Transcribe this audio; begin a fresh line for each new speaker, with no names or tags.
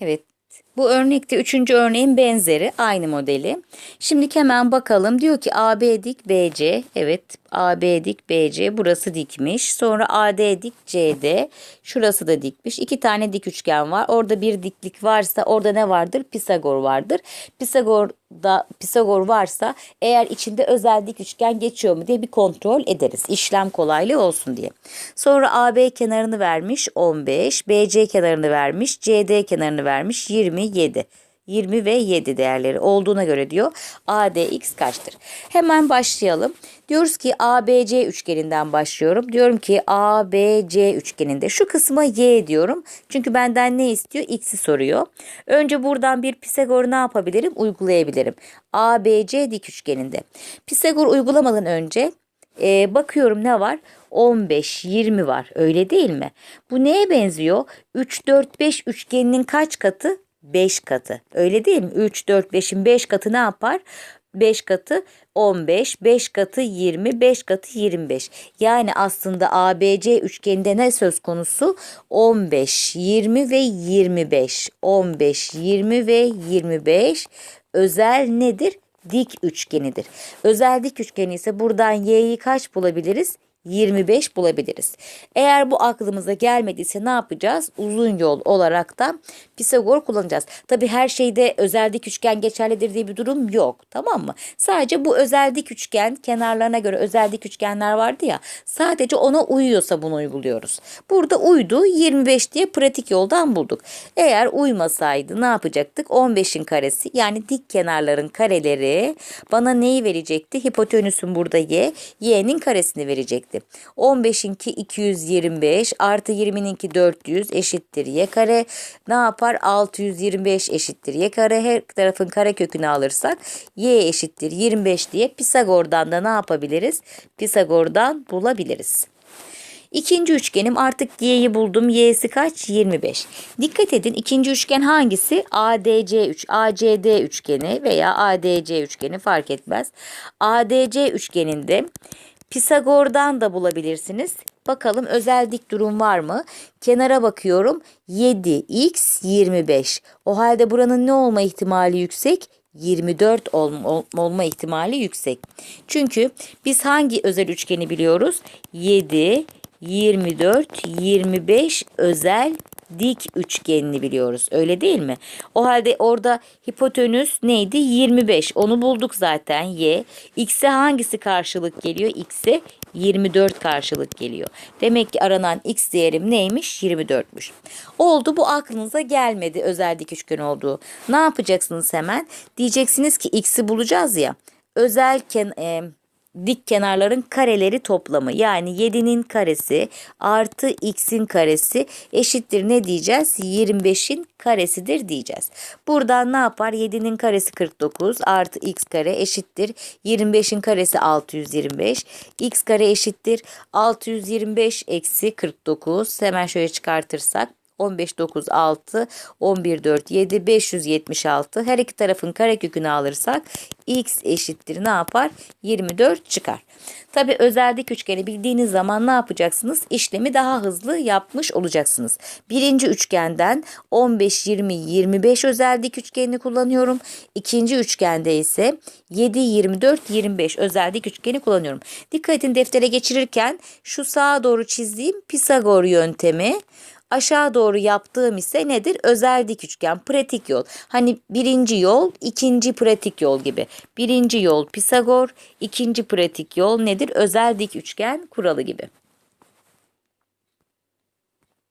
Evet. Bu örnekte üçüncü örneğin benzeri aynı modeli. Şimdi hemen bakalım. Diyor ki AB dik BC. Evet AB dik BC burası dikmiş. Sonra AD dik CD. Şurası da dikmiş. İki tane dik üçgen var. Orada bir diklik varsa orada ne vardır? Pisagor vardır. Pisagor'da Pisagor varsa eğer içinde özel dik üçgen geçiyor mu diye bir kontrol ederiz. İşlem kolaylığı olsun diye. Sonra AB kenarını vermiş 15. BC kenarını vermiş. CD kenarını vermiş 27. 20 ve 7 değerleri olduğuna göre diyor ADX kaçtır? Hemen başlayalım. Diyoruz ki ABC üçgeninden başlıyorum. Diyorum ki ABC üçgeninde şu kısma Y diyorum. Çünkü benden ne istiyor? X'i soruyor. Önce buradan bir Pisagor ne yapabilirim? Uygulayabilirim. ABC dik üçgeninde. Pisagor uygulamadan önce e, bakıyorum ne var? 15, 20 var. Öyle değil mi? Bu neye benziyor? 3, 4, 5 üçgeninin kaç katı? 5 katı. Öyle değil mi? 3, 4, 5'in 5 katı ne yapar? 5 katı 15, 5 katı 20, 5 katı 25. Yani aslında ABC üçgeninde ne söz konusu? 15, 20 ve 25. 15, 20 ve 25 özel nedir? Dik üçgenidir. Özel dik üçgeni ise buradan y'yi kaç bulabiliriz? 25 bulabiliriz. Eğer bu aklımıza gelmediyse ne yapacağız? Uzun yol olarak da Pisagor kullanacağız. Tabi her şeyde özel dik üçgen geçerlidir diye bir durum yok. Tamam mı? Sadece bu özel dik üçgen kenarlarına göre özel dik üçgenler vardı ya. Sadece ona uyuyorsa bunu uyguluyoruz. Burada uydu 25 diye pratik yoldan bulduk. Eğer uymasaydı ne yapacaktık? 15'in karesi yani dik kenarların kareleri bana neyi verecekti? Hipotenüsün burada y, y'nin karesini verecekti. 15'inki 225 artı 20'ninki 400 eşittir y kare. Ne yapar? 625 eşittir y kare. Her tarafın kare kökünü alırsak y eşittir 25 diye Pisagor'dan da ne yapabiliriz? Pisagor'dan bulabiliriz. İkinci üçgenim artık y'yi buldum. Y'si kaç? 25. Dikkat edin ikinci üçgen hangisi? ADC 3, ACD üçgeni veya ADC üçgeni fark etmez. ADC üçgeninde Pisagor'dan da bulabilirsiniz. Bakalım özel dik durum var mı? Kenara bakıyorum. 7x 25. O halde buranın ne olma ihtimali yüksek? 24 olma, olma ihtimali yüksek. Çünkü biz hangi özel üçgeni biliyoruz? 7, 24, 25 özel dik üçgenini biliyoruz. Öyle değil mi? O halde orada hipotenüs neydi? 25. Onu bulduk zaten y. X'e hangisi karşılık geliyor? X'e 24 karşılık geliyor. Demek ki aranan x değerim neymiş? 24'müş. Oldu bu aklınıza gelmedi özel dik üçgen olduğu. Ne yapacaksınız hemen? Diyeceksiniz ki x'i bulacağız ya. Özel ken e, dik kenarların kareleri toplamı yani 7'nin karesi artı x'in karesi eşittir ne diyeceğiz? 25'in karesidir diyeceğiz. Buradan ne yapar? 7'nin karesi 49 artı x kare eşittir 25'in karesi 625 x kare eşittir 625 eksi 49 hemen şöyle çıkartırsak 15 9 6 11 4 7 576 her iki tarafın karekökünü alırsak x eşittir ne yapar? 24 çıkar. Tabi özel dik üçgeni bildiğiniz zaman ne yapacaksınız? İşlemi daha hızlı yapmış olacaksınız. Birinci üçgenden 15 20 25 özel dik üçgenini kullanıyorum. İkinci üçgende ise 7 24 25 özel dik üçgeni kullanıyorum. Dikkat edin deftere geçirirken şu sağa doğru çizdiğim Pisagor yöntemi Aşağı doğru yaptığım ise nedir? Özel dik üçgen, pratik yol. Hani birinci yol, ikinci pratik yol gibi. Birinci yol Pisagor, ikinci pratik yol nedir? Özel dik üçgen kuralı gibi.